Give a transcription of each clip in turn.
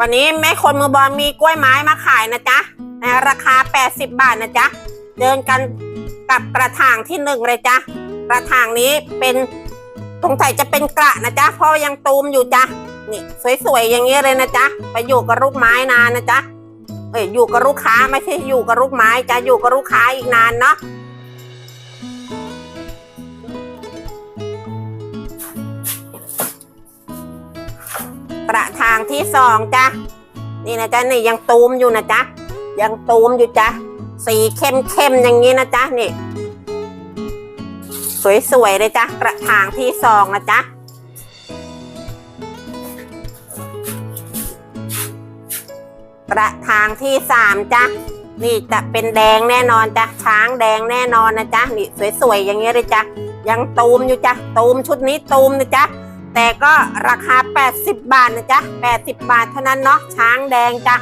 วันนี้แม่คนมือบอลมีกล้วยไม้มาขายนะจ๊ะในราคา 80 บาทนะจ๊ะ เดินกันกับกระถางที่หนึ่งเลยจ๊ะ กระถางนี้เป็นสงสัยจะเป็นกระนะจ๊ะเพราะยังตูมอยู่จ๊ะ นี่สวยๆอย่างนี้เลยนะจ๊ะ ไปอยู่กับลูกไม้นานนะจ๊ะ เอ้ยอยู่กับลูกค้าไม่ใช่อยู่กับลูกไม้จะอยู่กับลูกค้าอีกนานเนาะ กระถางที่สองจ้ะนี่นะจ๊ะนี่ยังตูมอยู่นะจ๊ะยังตูมอยู่จ้ะสีเข้มเข้มๆอย่างนี้นะจ๊ะนี่ สวยๆเลยจ้ะกระถางที่สองนะจ๊ะกระถางที่สามจ้ะนี่จะเป็นแดงแน่นอนจ้ะช้างแดงแน่นอนนะจ๊ะนี่สวยๆอย่างนี้เลยจ้ะยังตูมอยู่จ้ะตูมชุดนี้ตูมนะจ๊ะ แต่ก็ราคา 80 บาทนะจ๊ะ 80 บาทเท่านั้นเนาะช้างแดงจ้ะ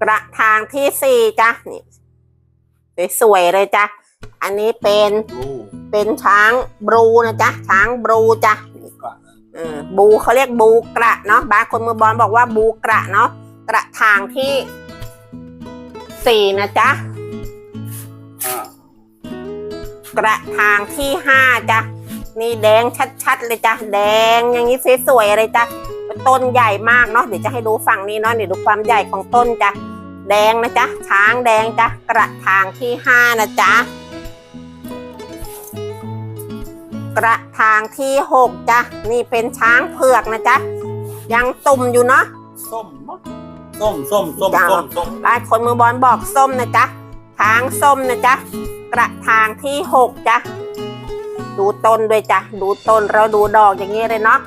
กระถางที่สี่จ้ะนี่สวยๆเลยจ้ะ อันนี้เป็นรูเป็นช้างบลูนะจ๊ะ ช้างบลูจ้ะกระเออบูเขาเรียกบูกระเนาะบางคนมือบอลบอกว่าบูกระเนาะกระถางที่สี่นะจ๊ะห้าก ระถางที่ห้าจ้ะนี่แดงชัดๆเลยจ้ะแดงอย่างนี้สวยๆเลยจ้ะต้นใหญ่มากเนาะเดี๋ยวจะให้ดูฝั่งนี้เนาะเดี๋ยวดูความใหญ่ของต้นจ้ะแดงนะจ๊ะช้างแดงจ้ะกระถางที่ห้านะจ๊ะกระถางที่หกจ้ะนี่เป็นช้างเผือกนะจ๊ะยังตุ่มอยู่เนาะส้มมั้งส้มส้มส้มจ้าส้มส้มหลายคนมือบอลบอกส้มนะจ๊ะช้างส้มนะจ๊ะ กระถางที่หกจ้ะดูต้นด้วยจ้ะดูต้นเราดูดอกอย่างนี้เลยเนาะ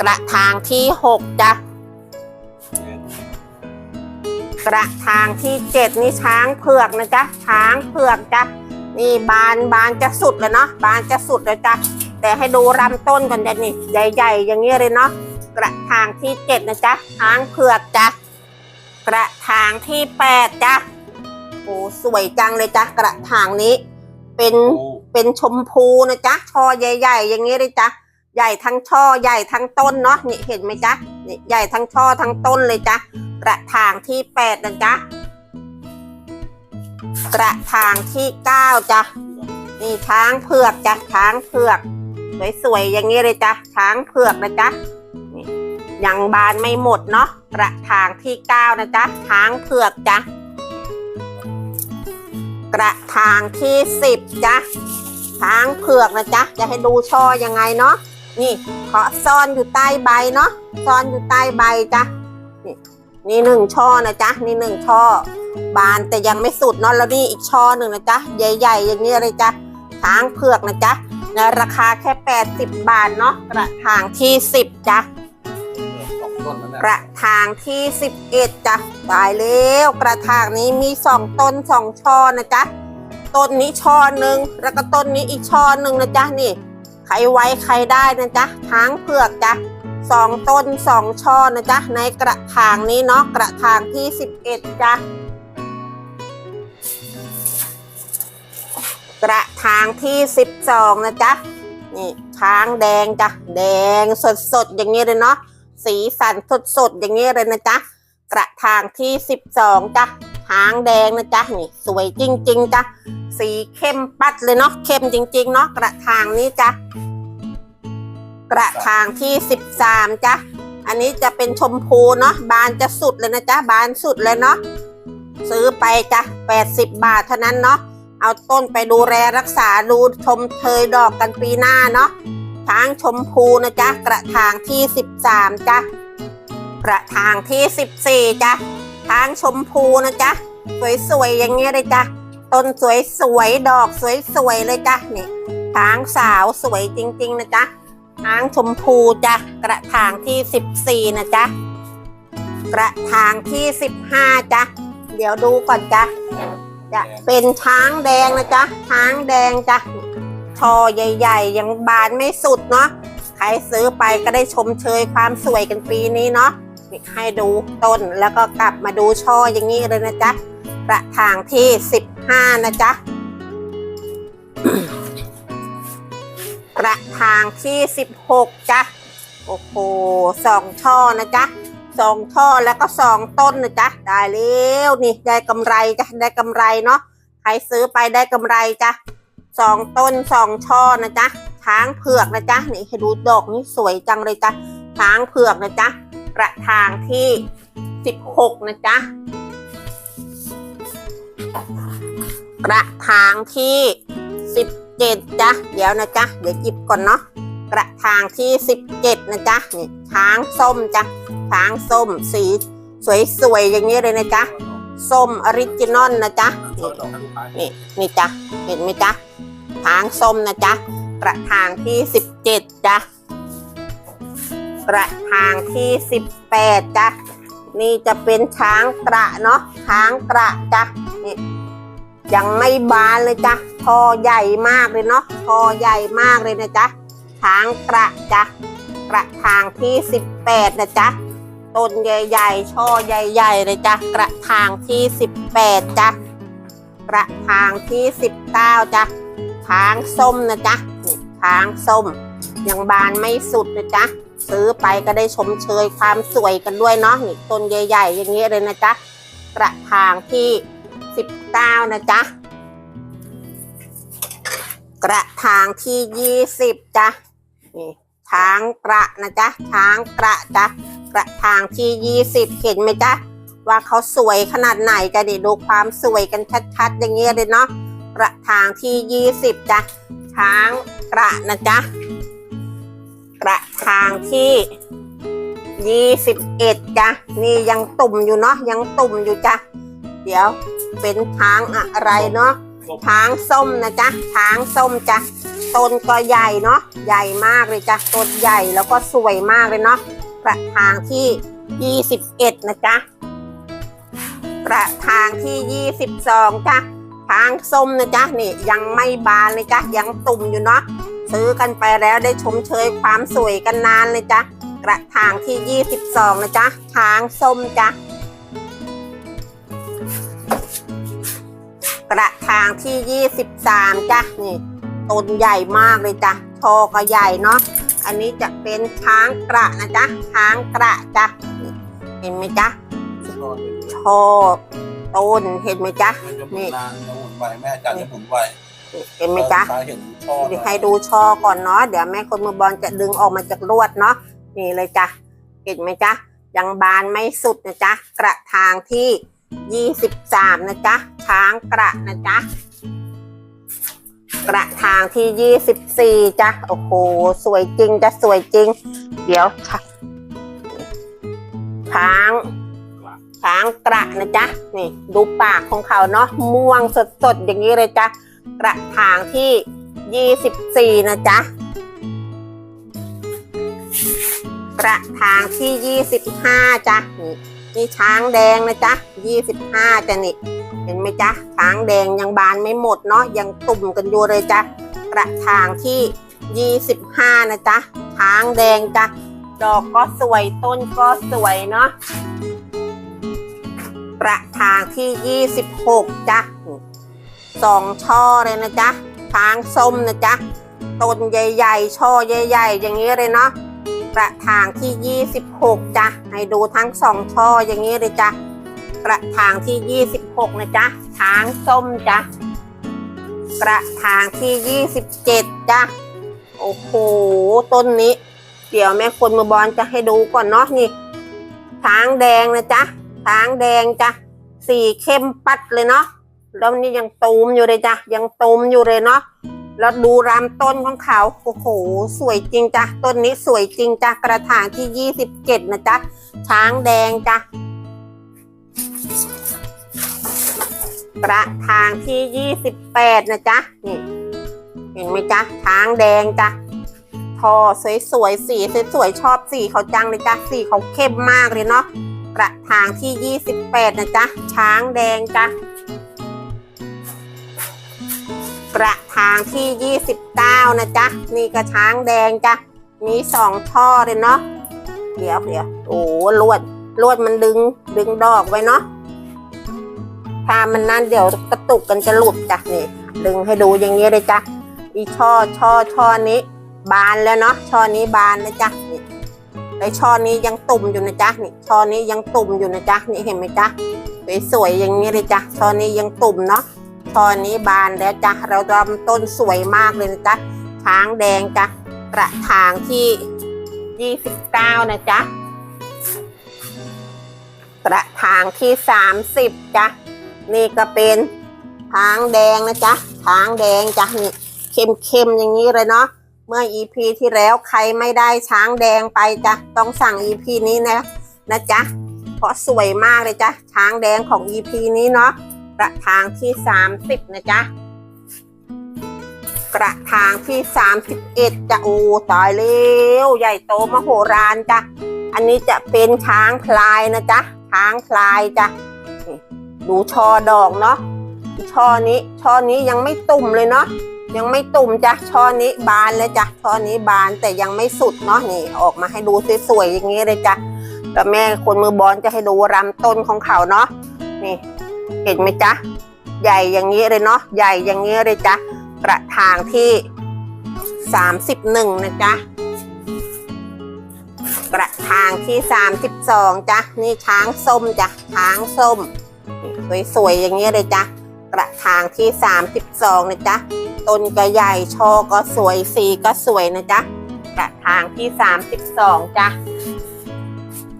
กระถางที่หกจ้ะกระถางที่เจ็ดนี่ช้างเผือกนะจ๊ะช้างเผือกจ้ะนี่บานบานจะสุดเลยเนาะบานจะสุดเลยจ้ะแต่ให้ดูลำต้นก่อนจ้ะนี่ใหญ่ๆ อย่างนี้เลยเนาะกระถางที่เจ็ดนะจ๊ะช้างเผือกจ้ะกระถางที่แปดจ้ะโอ้สวยจังเลยจ้ะกระถางนี้ เป็นโอ้เป็นชมพูนะจ๊ะช่อใหญ่ ๆ อย่างนี้เลยจ้ะใหญ่ทั้งช่อใหญ่ทั้งต้นเนาะนี่เห็นไหมจ๊ะนี่ใหญ่ทั้งช่อทั้งต้นเลยจ้ะกระถางที่แปดนะจ๊ะกระถางที่เก้าจ้ะนี่ช้างเผือกจ้ะช้างเผือกสวยๆอย่างนี้เลยจ้ะช้างเผือกนะจ๊ะนี่ยังบานไม่หมดเนาะกระถางที่เก้านะจ๊ะช้างเผือกจ้ะ กระถางที่สิบจ้ะช้างเผือกนะจ๊ะจะให้ดูช่อยังไงเนาะนี่เขาซ่อนอยู่ใต้ใบเนาะซ่อนอยู่ใต้ใบจ้ะนี่นี่หนึ่งช่อนะจ๊ะนี่หนึ่งช่อบานแต่ยังไม่สุดเนาะแล้วนี่อีกช่อหนึ่งนะจ๊ะใหญ่ ๆ อย่างนี้เลยจ้ะช้างเผือกนะจ๊ะในราคาแค่ 80 บาทเนาะกระถางที่ 10จ้ะ ต้นนั่นแหละกระถางที่ 11จ้ะตายแล้วกระถางนี้มีสองต้นสองช่อนะจ๊ะต้นนี้ช่อหนึ่งแล้วก็ต้นนี้อีกช่อหนึ่งนะจ๊ะนี่ใครไว้ใครได้นะจ๊ะช้างเผือกจ้ะสองต้นสองช่อนะจ๊ะในกระถางนี้เนาะกระถางที่ 11จ้ะกระถางที่12นะจ๊ะ นี่ช้างแดงจ้ะ แดงสดๆ อย่างนี้เลยเนาะ สีสันสดๆ อย่างนี้เลยนะจ๊ะ กระถางที่สิบสองจ้ะหางแดงนะจ๊ะนี่สวยจริง ๆจ้ะสีเข้มปัดเลยเนาะเข้มจริง ๆ เนาะกระถางนี้จ้ะกระถางที่สิบสามจ้ะอันนี้จะเป็นชมพูเนาะบานจะสุดเลยนะจ๊ะบานสุดเลยเนาะซื้อไปจ้ะแปดสิบบาทเท่านั้นเนาะเอาต้นไปดูแลรักษาดูชมเชยดอกกันปีหน้าเนาะ ช้างชมพูนะจ๊ะกระถางที่ 13จ้ะกระถางที่ 14จ้ะช้างชมพูนะจ๊ะสวยๆอย่างเงี้ยเลยจ้ะต้นสวยๆดอกสวยๆเลยจ้ะนี่ช้างสาวสวยจริง ๆ นะจ๊ะช้างชมพูจ้ะกระถางที่ 14 นะจ๊ะกระถางที่ 15จ้ะเดี๋ยวดูก่อนจ้ะจะเป็นช้างแดงนะจ๊ะช้างแดงจ้ะ ช่อใหญ่ ๆ ยังบานไม่สุดเนาะใครซื้อไปก็ได้ชมเชยความสวยกันปีนี้เนาะให้ดูต้นแล้วก็กลับมาดูช่ออย่างนี้เลยนะจ๊ะกระถางที่ 15 นะจ๊ะกระถางที่สิบหกจ้ะโอ้โหสองช่อนะจ๊ะสองช่อแล้วก็สองต้นนะจ๊ะได้แล้วนี่ได้กำไรจ้ะได้กำไรเนาะใครซื้อไปได้กำไรจ้ะ สองต้นสองช่อนะจ๊ะช้างเผือกนะจ๊ะนี่ให้ดูดอกนี่สวยจังเลยจ้ะช้างเผือกนะจ๊ะกระถางที่สิบหกนะจ๊ะกระถางที่สิบเจ็ดจ้ะเดี๋ยวนะจ๊ะเดี๋ยวจิบก่อนเนาะกระถางที่สิบเจ็ดนะจ๊ะนี่ช้างส้มจ้ะช้างส้มสีสวยๆอย่างนี้เลยนะจ๊ะส้มออริจินอลนะจ๊ะนี่นี่จ้ะเห็นไหมจ๊ะ ช้างส้มนะจ๊ะ กระถางที่สิบเจ็ดจ้ะ กระถางที่สิบแปดจ้ะ นี่จะเป็นช้างกระเนาะ ช้างกระจ้ะนี่ยังไม่บานเลยจ้ะคอใหญ่มากเลยเนาะคอใหญ่มากเลยนะจ๊ะ ช้างกระจ้ะ กระถางที่สิบแปดนะจ๊ะต้นใหญ่ๆ ช่อใหญ่ๆ เลยจ้ะ กระถางที่สิบแปดจ้ะ กระถางที่สิบเก้าจ้ะ ช้างส้มนะจ๊ะนี่ช้างส้ม ยังบานไม่สุดนะจ๊ะซื้อไปก็ได้ชมเชยความสวยกันด้วยเนาะนี่ต้นใหญ่ ๆ อย่างนี้เลยนะจ๊ะกระถางที่สิบเก้านะจ๊ะกระถางที่ยี่สิบจ้ะนี่ช้างกระนะจ๊ะช้างกระจ้ะกระถางที่ยี่สิบเห็นไหมจ๊ะว่าเขาสวยขนาดไหนจะได้ดูความสวยกันชัดๆ อย่างเงี้ยเลยเนาะ กระถางที่ยี่สิบจ้ะช้างกระนะจ๊ะกระถางที่ยี่สิบเอ็ดจ้ะนี่ยังตุ่มอยู่เนาะยังตุ่มอยู่จ้ะเดี๋ยวเป็นช้างอะไรเนาะช้างส้มนะจ๊ะช้างส้มจ้ะต้นก็ใหญ่เนาะใหญ่มากเลยจ้ะต้นใหญ่แล้วก็สวยมากเลยเนาะกระถางที่ยี่สิบเอ็ดนะจ๊ะกระถางที่ยี่สิบสองจ้ะ ช้างส้มนะจ๊ะนี่ยังไม่บานเลยจ้ะยังตุ่มอยู่เนาะซื้อกันไปแล้วได้ชมเชยความสวยกันนานเลยจ้ะกระถางที่ยี่สิบสองนะจ๊ะช้างส้มจ้ะกระถางที่ยี่สิบสามจ้ะนี่ต้นใหญ่มากเลยจ้ะชอก็ใหญ่เนาะอันนี้จะเป็นช้างกระนะจ๊ะช้างกระจ้ะเห็นไหมจ๊ะรอ อยู่ชอต้นเห็นไหมจ๊ะมันจะหมุนนานจะหมุนไวแม่อาจารย์จะหมุนไวเห็นไหมจ๊ะลูกค้าเห็นช่อเดี๋ยวให้ดูชอก่อนเนาะเดี๋ยวแม่คนมือบอลจะดึงออกมาจากลวดเนาะนี่เลยจ้ะเห็นไหมจ๊ะยังบานไม่สุดนะจ๊ะกระถางที่ยี่สิบสามนะจ๊ะช้างกระนะจ๊ะกระถางที่ยี่สิบสี่จ้ะโอ้โหสวยจริงจะสวยจริง เดี๋ยวช้าช้าง ช้างกระนะจ๊ะนี่ดูปากของเขาเนาะม่วงสดๆอย่างนี้เลยจ้ะกระถางที่ยี่สิบสี่นะจ๊ะกระถางที่ยี่สิบห้าจ้ะนี่นี่ช้างแดงนะจ๊ะยี่สิบห้าจ้ะนี่เห็นไหมจ๊ะช้างแดงยังบานไม่หมดเนาะยังตุ่มกันอยู่เลยจ้ะกระถางที่ยี่สิบห้านะจ๊ะช้างแดงจ้ะดอกก็สวยต้นก็สวยเนาะ กระถางที่ยี่สิบหกจ้ะสองช่อเลยนะจ๊ะช้างส้มนะจ๊ะต้นใหญ่ๆ ช่อใหญ่ๆ อย่างนี้เลยเนาะกระถางที่ 26จ้ะให้ดูทั้งสองช่ออย่างนี้เลยจ้ะกระถางที่ 26 นะจ๊ะช้างส้มจ้ะกระถางที่ 27จ้ะโอ้โหต้นนี้ เดี๋ยวแม่คนมือบอลจะให้ดูก่อนเนาะนี่ช้างแดงนะจ๊ะ ช้างแดงจ้ะสีเข้มปัดเลยเนาะแล้วนี่ยังตูมอยู่เลยจ้ะยังตูมอยู่เลยเนาะแล้วดูรำต้นของเขาโอ้โหสวยจริงจ้ะต้นนี้สวยจริงจ้ะกระถางที่ยี่สิบเจ็ดนะจ๊ะช้างแดงจ้ะกระถางที่ยี่สิบแปดนะจ๊ะนี่เห็นไหมจ๊ะช้างแดงจ้ะทอสวยๆสีสวยๆชอบสีเขาจังเลยจ้ะสีเขาเข้มมากเลยเนาะ กระถางที่ยี่สิบแปดนะจ๊ะ ช้างแดงจ้ะ กระถางที่ 29 นะจ๊ะ นี่กระช้างแดงจ้ะ มีสองช่อเลยเนาะ เดี๋ยวเดี๋ยวโอ้ลวดลวดมันดึงดึงดอกไว้เนาะถ้ามันนั่นเดี๋ยวกระตุกกันจะหลุดจ้ะนี่ ดึงให้ดูอย่างนี้เลยจ้ะ อีช่อช่อช่อนี้ บานแล้วเนาะ ช่อนี้บานนะจ๊ะนี่ ไอช่อนี้ยังตุ่มอยู่นะจ๊ะนี่ช่อนี้ยังตุ่มอยู่นะจ๊ะนี่เห็นไหมจ๊ะสวยๆอย่างนี้เลยจ้ะช่อนี้ยังตุ่มเนาะช่อนี้บานแล้วจ้ะเราลำต้นสวยมากเลยนะจ๊ะช้างแดงจ้ะกระถางที่ยี่สิบเก้านะจ๊ะกระถางที่สามสิบจ้ะนี่ก็เป็นช้างแดงนะจ๊ะช้างแดงจ้ะนี่เข้มๆอย่างนี้เลยเนาะ เมื่อ EP ที่แล้วใครไม่ได้ช้างแดงไปจ้ะต้องสั่ง EP นี้นะนะจ๊ะเพราะสวยมากเลยจ้ะช้างแดงของ EP นี้เนาะกระถางที่ 30 นะจ๊ะกระถางที่ 31 จะโอ้ตายเร็วใหญ่โตมโหฬารจ้ะอันนี้จะเป็นช้างพลายนะจ๊ะช้างพลายจ้ะดูช่อดอกเนาะช่อนี้ช่อนี้ยังไม่ตุ่มเลยเนาะ ยังไม่ตุ่มจ้ะช่อนี้บานเลยจ้ะช่อนี้บานแต่ยังไม่สุดเนาะนี่ ออกมาให้ดูสวยๆอย่างนี้เลยจ้ะแล้วแม่คนมือบอลจะให้ดูรำต้นของเขาเนาะนี่ เห็นไหมจ๊ะใหญ่อย่างนี้เลยเนาะใหญ่อย่างนี้เลยจ้ะกระถางที่สามสิบหนึ่งนะจ๊ะกระถางที่สามสิบสองจ้ะนี่ช้างส้มจ้ะช้างส้ม สวยๆอย่างนี้เลยจ้ะ กระถางที่สามสิบสองนะจ๊ะ ต้นก็ใหญ่ช่อก็สวยสีก็สวยนะจ๊ะ กระถางที่ 32 จ้ะ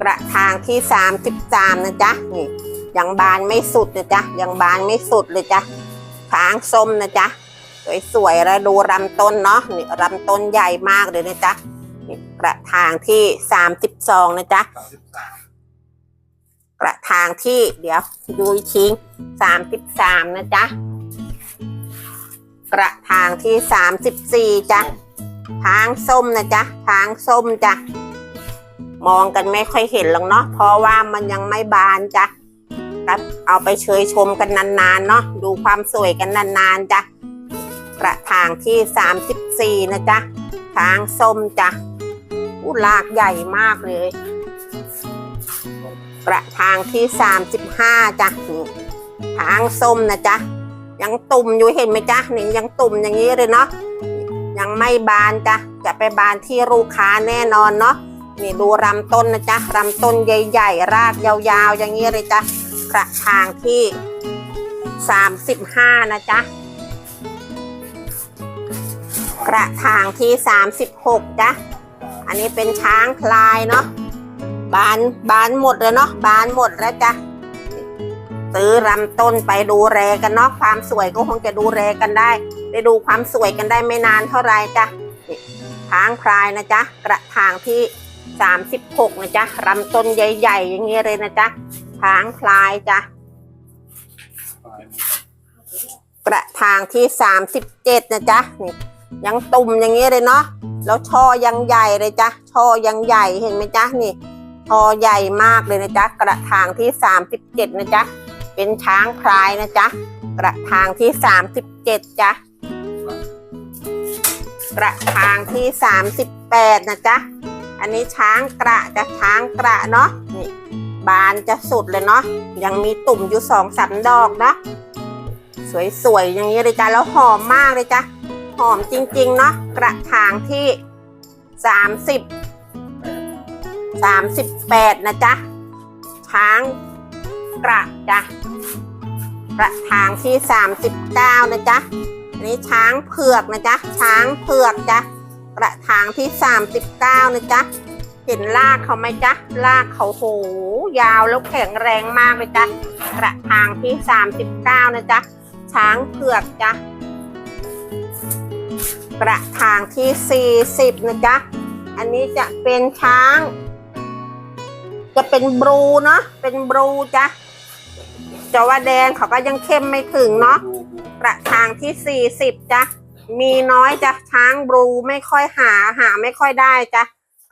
กระถางที่ 33 นะจ๊ะ นี่ยังบานไม่สุดนะจ๊ะ ยังบานไม่สุดเลยจ้ะทางส้มนะจ๊ะ สวยๆแล้วดูลำต้นเนาะ นี่ลำต้นใหญ่มากเลยนะจ๊ะนี่กระถางที่ 32 นะจ๊ะามสิบสางที่เดี๋ยวดูอีกทีสามสิบสามนะจ๊ะ กระถางที่สามสิบสี่จ้ะทางส้มนะจ๊ะทางส้มจ้ะมองกันไม่ค่อยเห็นหรอกเนาะเพราะว่ามันยังไม่บานจ้ะครับเอาไปเชยชมกันนานๆเนาะดูความสวยกันนานๆจ้ะกระถางที่สามสิบสี่นะจ๊ะทางส้มจ้ะอู้ลากใหญ่มากเลย กระถางที่ 35จ้ะนี่ทางส้มนะจ๊ะยังตุ่มอยู่เห็นไหมจ๊ะนี่ยังตุ่มอย่างนี้เลยเนาะยังไม่บานจ้ะจะไปบานที่ลูกค้าแน่นอนเนาะนี่ดูลำต้นนะจ๊ะลำต้นใหญ่ๆ รากยาวๆ อย่างนี้เลยจ้ะกระถางที่ 35 นะจ๊ะกระถางที่ 36จ้ะอันนี้เป็นช้างพลายเนาะ บานบานหมดเลยเนาะบานหมดแล้วจ้ะซื้อลำต้นไปดูแลกันเนาะความสวยก็คงจะดูแลกันได้ได้ดูความสวยกันได้ไม่นานเท่าไหรจ้ะนี่ช้างพลายนะจ๊ะกระถางที่สามสิบหกนะจ๊ะลำต้นใหญ่ๆ อย่างเงี้เลยนะจ๊ะช้างพลายจ้ะกระถางที่สามสิบเจ็ดนะจ๊ะนี่ยังตุ่มอย่างเงี้เลยเนาะแล้วช่อยังใหญ่เลยจ้ะช่อยังใหญ่เห็นไหมจ๊ะนี่ พอใหญ่มากเลยนะจ๊ะ กระถางที่ 37 นะจ๊ะ เป็นช้างพลายนะจ๊ะ กระถางที่ 37จ้ะกระถางที่ 38 นะจ๊ะ อันนี้ช้างกระจะช้างกระเนาะ นี่ บานจะสุดเลยเนาะ ยังมีตุ่มอยู่สองสามดอกเนาะ สวยๆ อย่างนี้เลยจ้ะ แล้วหอมมากเลยจ้ะ หอมจริงๆ เนาะ กระถางที่ 30 สามสิบแปดนะจ๊ะ ช้างกระจ้ะกระถางที่สามสิบเก้านะจ๊ะอันนี้ช้างเผือกนะจ๊ะ ช้างเผือกจ้ะ กระถางที่สามสิบเก้านะจ๊ะ เห็นรากเขาไหมจ๊ะรากเขาโห ยาวแล้วแข็งแรงมากเลยจ้ะ กระถางที่สามสิบเก้านะจ๊ะ ช้างเผือกจ้ะ กระถางที่สี่สิบนะจ๊ะอันนี้จะเป็นช้าง จะเป็นบลูเนาะเป็นบลูจ้ะจะว่าแดงเขาก็ยังเข้มไม่ถึงเนาะกระถางที่สี่สิบจ้ะมีน้อยจ้ะช้างบลูไม่ค่อยหาหาไม่ค่อยได้จ้ะ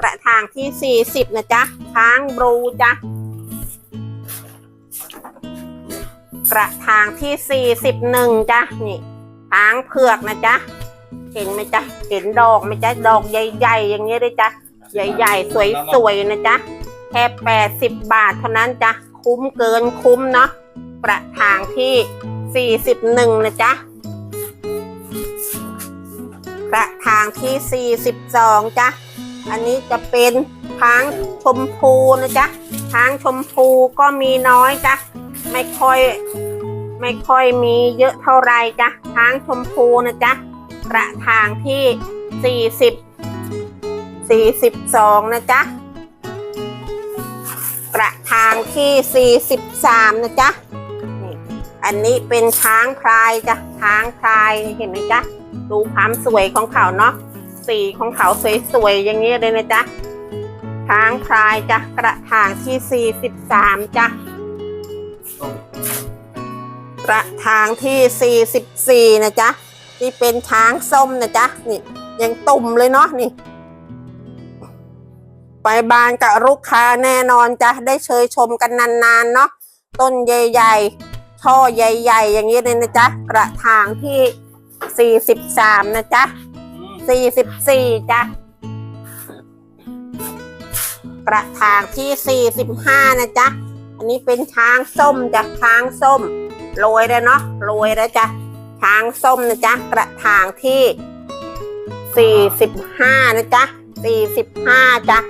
กระถางที่สี่สิบนะจ๊ะช้างบลูจ้ะกระถางที่สี่สิบหนึ่งจ้ะนี่ช้างเผือกนะจ๊ะเห็นไหมจ๊ะเห็นดอกไหมจ๊ะดอกใหญ่ ๆ อย่างเงี้เลยจ้ะใหญ่ ๆ สวยๆนะจ๊ะ ค่แปดสิบาทเท่านั้นจ้ะคุ้มเกินคุ้มเนาะกระถางที่สี่สิบหนึ่งนะจ๊ะกระถางที่ 42จ้ะอันนี้จะเป็นช้างชมพูนะจ๊ะช้างชมพูก็มีน้อยจ้ะไม่ค่อยไม่ค่อยมีเยอะเท่าไรจ้ะช้างชมพูนะจ๊ะกระถางที่ 40 42 นะจ๊ะ กระถางที่ 43 นะจ๊ะนี่อันนี้เป็นช้างพลายจ้ะช้างพลายเห็นไหมจ๊ะดูความสวยของเขาเนาะสีของเขาสวยๆอย่างนี้เลยนะจ๊ะช้างพลายจ้ะกระถางที่ 43 จ้ะกระถางที่ 44 นะจ๊ะที่เป็นช้างส้มนะจ๊ะนี่ยังตุ่มเลยเนาะนี่ ไปบานกับลูกค้าแน่นอนจ้ะได้เชยชมกันนานๆเนาะต้นใหญ่ๆช่อใหญ่ ๆ อย่างนี้เลยนะจ๊ะกระถางที่ 43 นะจ๊ะ 44 จ้ะ กระถางที่ 45 นะจ๊ะ อันนี้เป็นช้างส้มจ้ะช้างส้มโรยแล้วเนาะโรยแล้วจ้ะช้างส้มนะจ๊ะ กระถางที่ 45 นะจ๊ะ 45 จ้ะ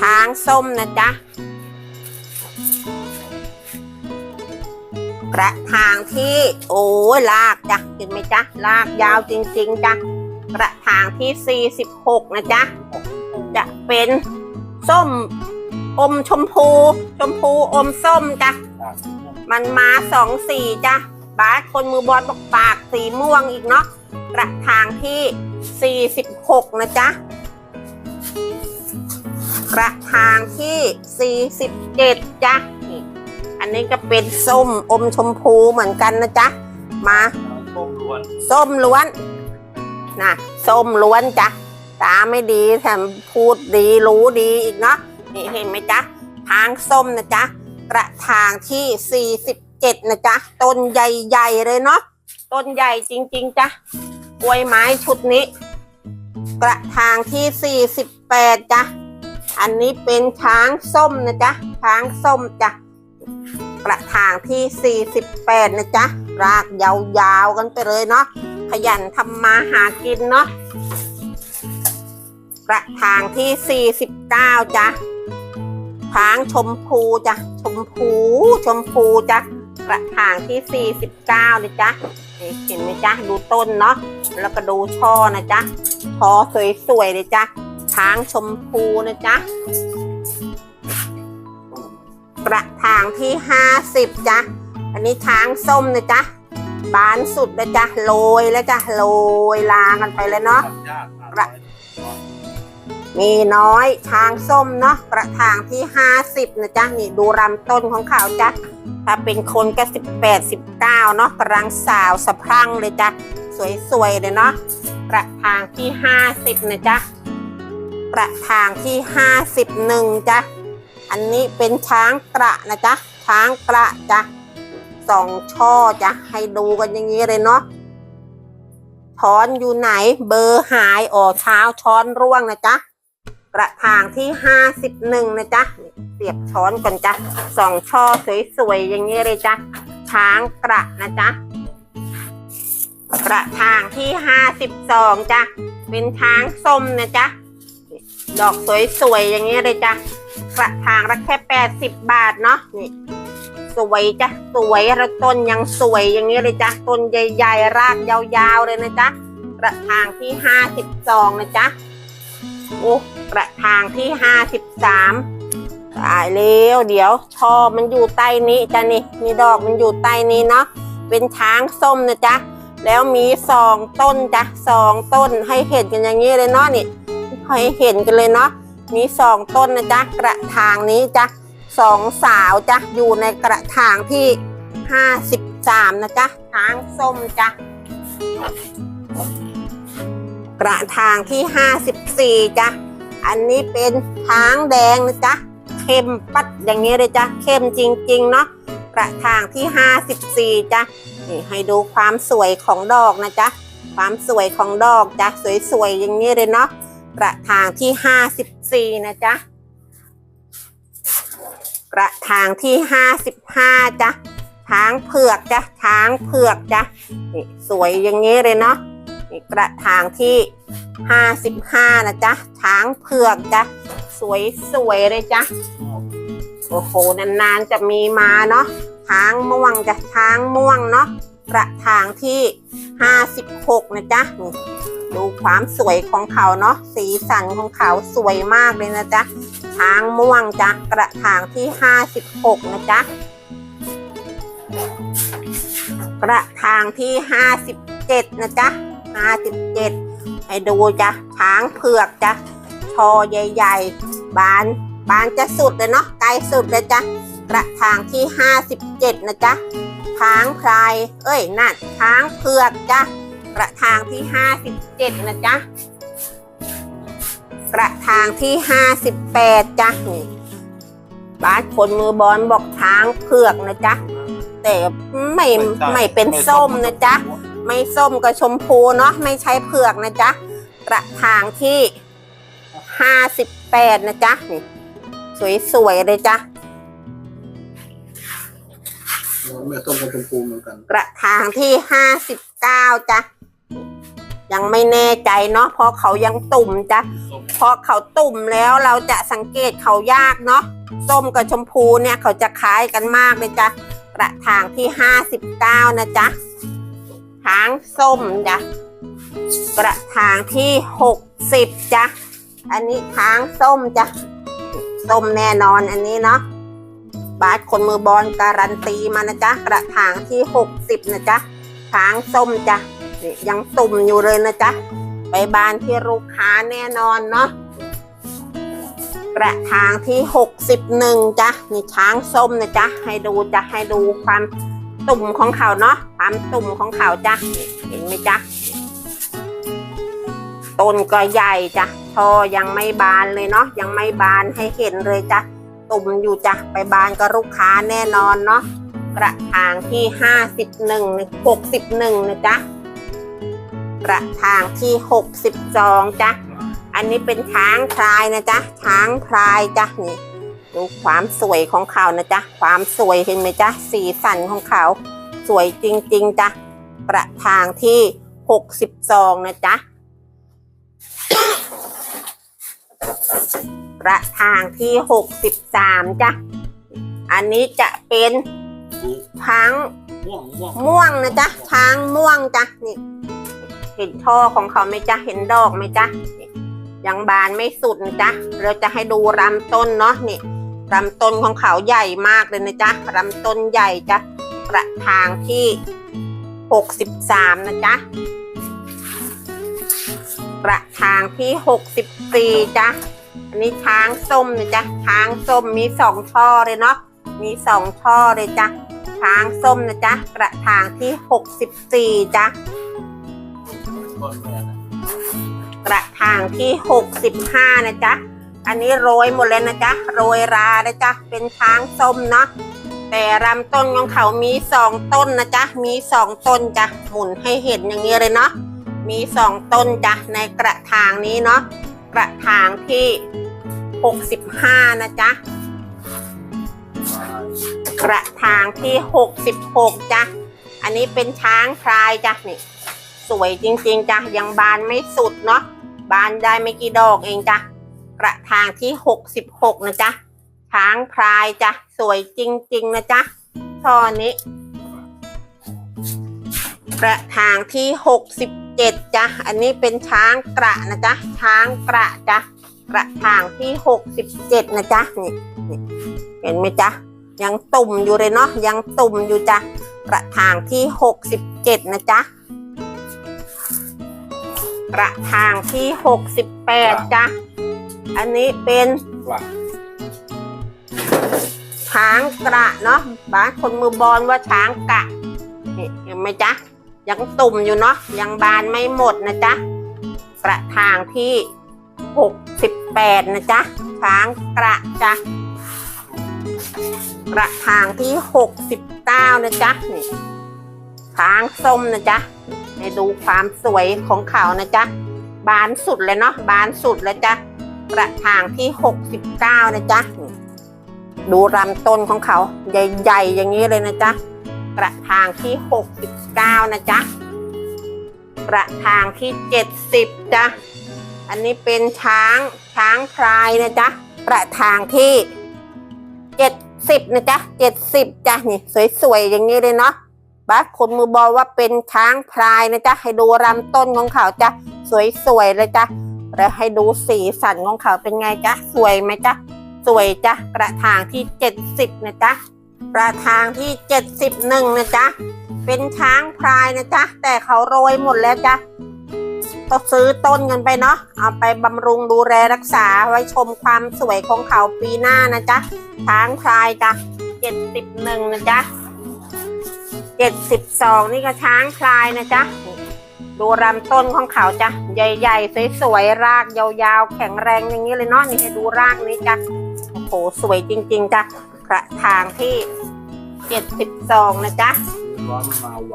ช้างส้มนะจ๊ะกระถางที่ โอ้ยลากจ้ะเห็นไหมจ๊ะลากยาวจริง ๆจ้ะกระถางที่ 46 นะจ๊ะจะเป็นส้มอมชมพู ชมพูอมส้มจ้ะมันมาสองสีจ้ะบาสคนมือบอลบอกปากสีม่วงอีกเนาะกระถางที่ 46 นะจ๊ะ กระถางที่ 47จ้ะอันนี้ก็เป็นส้มอมชมพูเหมือนกันนะจ๊ะ มาต้มล้วนส้มล้วนนะส้มล้วนจ้ะตาไม่ดีแถมพูดดีรู้ดีอีกเนาะนี่เห็นไหมจ๊ะทางส้มนะจ๊ะกระถางที่ 47 นะจ๊ะต้นใหญ่ๆเลยเนาะต้นใหญ่จริง ๆจ้ะกล้วยไม้ชุดนี้ กระถางที่ 48จ้ะ อันนี้เป็นช้างส้มนะจ๊ะ ช้างส้มจ้ะ กระถางที่ 48 นะจ๊ะ รากยาวๆกันไปเลยเนาะ ขยันทำมาหากินเนาะ กระถางที่ 49 จ้ะช้างชมพูจ้ะ ชมพู ชมพูจ้ะ กระถางที่ 49เลยจ้ะเห็นไหมจ๊ะ ดูต้นเนาะ แล้วก็ดูช่อนะจ๊ะช่อสวยๆเลยจ้ะ ช้างชมพูนะจ๊ะ กระถางที่50จ้ะอันนี้ช้างส้มนะจ๊ะ บานสุดเลยจ้ะโรยแล้วจ้ะโรยลากันไปเลยเนาะกระมีน้อยช้างส้มเนาะ กระถางที่50นะจ๊ะ นี่ดูลำต้นของเขาจ้ะถ้าเป็นคนก็18 19เก้าเนาะกำลังสาวสะพรั่งเลยจ้ะสวยๆเลยเนาะ กระถางที่50นะจ๊ะ กระถางที่ 51จ้ะอันนี้เป็นช้างกระนะจ๊ะช้างกระจ้ะสองช่อจ้ะให้ดูกันอย่างนี้เลยเนาะช้อนอยู่ไหนเบอร์หายอ๋อเช้าช้อนร่วงนะจ๊ะกระถางที่ห้าสิบหนึ่งนะจ๊ะเสียบช้อนก่อนจ้ะสองช่อสวยๆอย่างนี้เลยจ้ะช้างกระนะจ๊ะกระถางที่ห้าสิบสองจ้ะเป็นช้างส้มนะจ๊ะ ดอกสวยๆ อย่างนี้ยเลยจ้ะกระถางละแค่แปดสิบบาทเนาะนี่สวยจ้ะสวยแล้วต้นยังสวยอย่างนี้ยเลยจ้ะต้นใหญ่ๆ รากยาวๆเลยนะจ๊ะกระถางที่ห้าสิบสองนะจ๊ะโอ้กระถางที่ห้าสิบสามตายแล้วเดี๋ยวช่อมันอยู่ใต้นี้จ้ะนี่มีดอกมันอยู่ใต้นี้เนาะเป็นช้างส้มนะจ๊ะ แล้วมีสองต้นจ้ะสองต้นให้เห็นกันอย่างนี้เลยเนาะนี่ให้เห็นกันเลยเนาะมีสองต้นนะจ๊ะกระถางนี้จ้ะสองสาวจ้ะอยู่ในกระถางที่ห้าสิบสามนะจ๊ะทางส้มจ้ะกระถางที่ห้าสิบสี่จ้ะอันนี้เป็นทางแดงนะจ๊ะเข้มปัดอย่างนี้เลยจ้ะเข้มจริงๆเนาะ กระถางที่ห้าสิบสี่จ้ะนี่ให้ดูความสวยของดอกนะจ๊ะความสวยของดอกจ้ะสวยๆอย่างนี้เลยเนาะกระถางที่ห้าสิบสี่นะจ๊ะกระถางที่ห้าสิบห้าจ้ะช้างเผือกจ้ะช้างเผือกจ้ะนี่สวยอย่างนี้เลยเนาะนี่กระถางที่ห้าสิบห้านะจ๊ะช้างเผือกจ้ะสวยๆเลยจ้ะ โอ้โหนานๆจะมีมาเนาะช้างม่วงจะช้างม่วงเนาะกระถางที่ห้าสิบหกนะจ๊ะดูความสวยของเขาเนาะสีสันของเขาสวยมากเลยนะจ๊ะช้างม่วงจ้ะกระถางที่ห้าสิบหกนะจ๊ะกระถางที่ห้าสิบเจ็ดนะจ๊ะห้าสิบเจ็ดให้ดูจ้ะช้างเผือกจ้ะชอใหญ่ ๆ บาน บานจะสุดเลยเนาะไกลสุดเลยจ้ะกระถางที่ห้าสิบเจ็ดนะจ๊ะช้างพลาย เอ้ยนั่นช้างเผือกจ้ะกระถางที่ห้าสิบเจ็ดนะจ๊ะกระถางที่ห้าสิบแปดจ้ะนี่บาสคนมือบอลบอกช้างเผือกนะจ๊ะแต่ไม่ไม่เป็นส้มนะจ๊ะไม่ส้มก็ชมพูเนาะไม่ใช่เผือกนะจ๊ะกระถางที่ห้าสิบแปดนะจ๊ะนี่ สวยๆเลยจ้ะแม่ส้มกับชมพูเหมือนกัน กระถางที่ห้าสิบเก้าจ้ะยังไม่แน่ใจเนาะเพราะเขายังตุ่มจ้ะส้มเพราะเขาตุ่มแล้วเราจะสังเกตเขายากเนาะส้มกับชมพูเนี่ยเขาจะคล้ายกันมากเลยจ้ะกระถางที่ห้าสิบเก้านะจ๊ะทางส้มจ้ะกระถางที่หกสิบจ้ะอันนี้ทางส้มจ้ะ ส้มแน่นอนอันนี้เนาะบาสคนมือบอลการันตีมานะจ๊ะกระถางที่หกสิบนะจ๊ะทางส้มจ้ะนี่ยังตุ่มอยู่เลยนะจ๊ะไปบานที่ลูกค้าแน่นอนเนาะกระถางที่หกสิบหนึ่งจ้ะนี่ช้างส้มนะจ๊ะให้ดูจะให้ดูความตุ่มของเขาเนาะความตุ่มของเขาจ้ะเห็นไหมจ๊ะต้นก็ใหญ่จ้ะ ช่อยังไม่บานเลยเนาะยังไม่บานให้เห็นเลยจ้ะตุ่มอยู่จ้ะไปบานกับลูกค้าแน่นอนเนาะกระถางที่ห้าสิบหนึ่งหกสิบหนึ่งนะจ๊ะกระถางที่62จ้ะอันนี้เป็นช้างพลายนะจ๊ะช้างพลายจ้ะนี่ดูความสวยของเขานะจ๊ะความสวยเห็นไหมจ๊ะสีสันของเขา สวยจริง ๆจ้ะกระถางที่62นะจ๊ะ กระถางที่ 63จ้ะ อันนี้จะเป็นช้างม่วงม่วงม่วงนะจ๊ะช้างม่วงจ้ะนี่เห็นช่อของเขาไหมจ๊ะเห็นดอกไหมจ๊ะนี่ยังบานไม่สุดนะจ๊ะเราจะให้ดูลำต้นเนาะนี่ลำต้นของเขาใหญ่มากเลยนะจ๊ะลำต้นใหญ่จ้ะกระถางที่หกสิบสามนะจ๊ะกระถางที่หกสิบสี่จ้ะ อันนี้ช้างส้มนะจ๊ะช้างส้มมีสองช่อเลยเนาะมีสองช่อเลยจ้ะช้างส้มนะจ๊ะกระถางที่หกสิบสี่จ้ะกระถางที่65นะจ๊ะอันนี้โรยหมดเลยนะจ๊ะโรยรานะจ๊ะเป็นช้างส้มเนาะแต่ลำต้นของเขามีสองต้นนะจ๊ะมีสองต้นจ้ะหมุนให้เห็นอย่างนี้เลยเนาะมีสองต้นจ้ะในกระถางนี้เนาะ กระถางที่ 65 นะจ๊ะ กระถางที่ 66จ้ะ อันนี้เป็นช้างพลายจ้ะนี่ สวยจริง ๆจ้ะ ยังบานไม่สุดเนาะ บานได้ไม่กี่ดอกเองจ้ะ กระถางที่หกสิบหกนะจ๊ะ ช้างพลายจ้ะ สวยจริง ๆ นะจ๊ะช่อนี้ กระถางที่หกสิบ เจ็ดจ้ะ อันนี้เป็นช้างกระนะจ๊ะ ช้างกระจ้ะ กระถางที่หกสิบเจ็ดนะจ๊ะนี่นี่เห็นไหมจ๊ะ ยังตุ่มอยู่เลยเนาะ ยังตุ่มอยู่จ้ะ กระถางที่หกสิบเจ็ดนะจ๊ะ กระถางที่หกสิบแปดจ้ะ อันนี้เป็นกระช้างกระเนาะ บ้านคนมือบอลว่าช้างกะ นี่เห็นไหมจ๊ะ ยังตุ่มอยู่เนาะยังบานไม่หมดนะจ๊ะกระถางที่หกสิบแปดนะจ๊ะช้างกระจ้ะกระถางที่หกสิบเก้านะจ๊ะนี่ช้างส้มนะจ๊ะให้ดูความสวยของเขานะจ๊ะบานสุดเลยเนาะบานสุดเลยจ้ะกระถางที่หกสิบเก้านะจ๊ะดูลำต้นของเขา ใหญ่ ๆ อย่างนี้เลยนะจ๊ะ กระถางที่หกสิบเก้านะจ๊ะ กระถางที่เจ็ดสิบจ้ะ อันนี้เป็นช้างช้างพลายนะจ๊ะ กระถางที่เจ็ดสิบนะจ๊ะเจ็ดสิบจ้ะ นี่สวยๆ อย่างนี้เลยเนาะบัสคนมือบอกว่าเป็นช้างพลายนะจ๊ะ ให้ดูลำต้นของเขาจ้ะ สวยๆ เลยจ้ะ แล้วให้ดูสีสันของเขาเป็นไงจ๊ะ สวยไหมจ๊ะ สวยจ้ะ กระถางที่เจ็ดสิบนะจ๊ะ กระถางที่เจ็ดสิบหนึ่งนะจ๊ะ เป็นช้างพลายนะจ๊ะ แต่เขาโรยหมดแล้วจ้ะต้องซื้อต้นกันไปเนาะเอาไปบำรุงดูแลรักษาไว้ชมความสวยของเขาปีหน้านะจ๊ะ ช้างพลายจ้ะเจ็ดสิบหนึ่งนะจ๊ะเจ็ดสิบสองนี่ก็ช้างพลายนะจ๊ะ ดูลำต้นของเขาจ้ะ ใหญ่ๆ สวยๆ รากยาวๆ แข็งแรงอย่างนี้เลยเนาะ นี่ให้ดูรากนี้จ้ะโอ้โห สวยจริง ๆจ้ะ กระถางที่เจ็ดสิบสองนะจ๊ะร้อนมาไว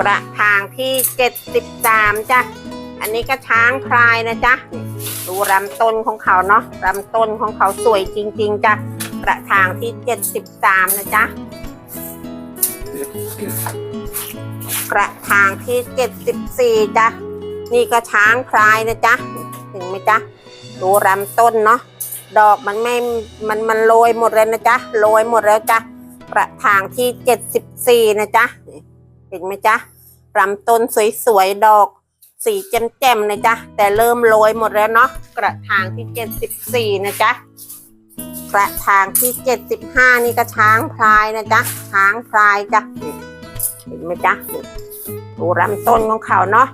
กระถางที่เจ็ดสิบสามจ้ะอันนี้ก็ช้างพลายนะจ๊ะดูลำต้นของเขาเนาะลำต้นของเขาสวยจริง ๆจ้ะกระถางที่เจ็ดสิบสามนะจ๊ะกระถางที่เจ็ดสิบสี่จ้ะนี่ก็ช้างพลายนะจ๊ะถึงไหมจ๊ะ ดูลำต้นเนาะดอกมันไม่มันมันโรยหมดเลยนะจ๊ะโรยหมดแล้วจ้ะกระถางที่เจ็ดสิบสี่นะจ๊ะเห็นไหมจ๊ะลำต้นสวยๆดอกสีแจ่มๆนะจ๊ะแต่เริ่มโรยหมดแล้วเนาะกระถางที่เจ็ดสิบสี่นะจ๊ะกระถางที่เจ็ดสิบห้านี่ก็ช้างพลายนะจ๊ะช้างพลายจ้ะเห็นไหมจ๊ะนี่ดูลำต้นของเขาเนาะ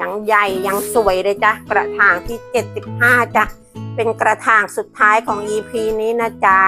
ยังใหญ่ยังสวยเลยจ้ะกระถางที่เจ็ดสิบห้าจ้ะเป็นกระถางสุดท้ายของ EP นี้นะจ๊ะ